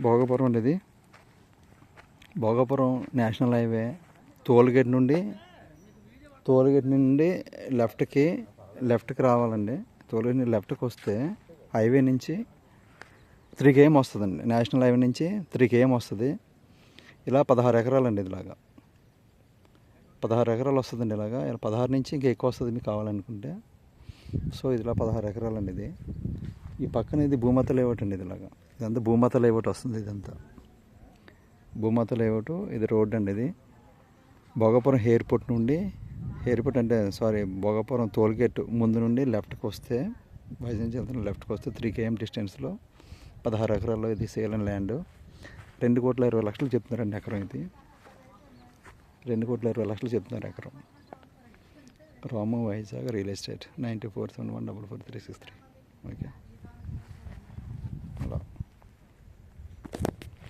భోగపురం అండి ఇది. Bhogapuram national highway తోలుగేట్ నుండి టోల్గేట్ నుండి లెఫ్ట్కి లెఫ్ట్కి రావాలండి. టోల్గేట్ నుండి లెఫ్ట్కి వస్తే హైవే నుంచి త్రీ కేఎం వస్తుందండి. నేషనల్ హైవే నుంచి త్రీ కేఎం వస్తుంది. ఇలా పదహారు ఎకరాలండి ఇదిలాగా. పదహారు ఎకరాలు వస్తుందండి ఇలాగా. ఇలా పదహారు నుంచి ఇంకా ఎక్కువ వస్తుంది మీకు కావాలనుకుంటే. సో ఇదిలా పదహారు ఎకరాలండి ఇది. ఈ పక్కన ఇది భూమత లేఅవుట్ అండి ఇదిలాగా. ఇదంతా భూమత లేఅవుట్ వస్తుంది ఇదంతా. భూమత లేఅవుట్ ఇది రోడ్ అండి ఇది. భోగపురం ఎయిర్పోర్ట్ నుండి ఎయిర్పోర్ట్ అంటే సారీ భోగపురం టోల్గేట్ ముందు నుండి లెఫ్ట్కి వస్తే వైజాగ్ నుంచి వెళ్తున్న లెఫ్ట్కి వస్తే త్రీ కేఎం డిస్టెన్స్లో పదహారు ఎకరాల్లో ఇది సేల్ అండ్ ల్యాండ్. రెండు కోట్ల ఇరవై లక్షలు చెప్తున్నారండి ఎకరం ఇది. రెండు కోట్ల ఇరవై లక్షలు చెప్తున్నారు ఎకరం. Ramu Vizag real estate ninety four seven one double four three six three. Okay.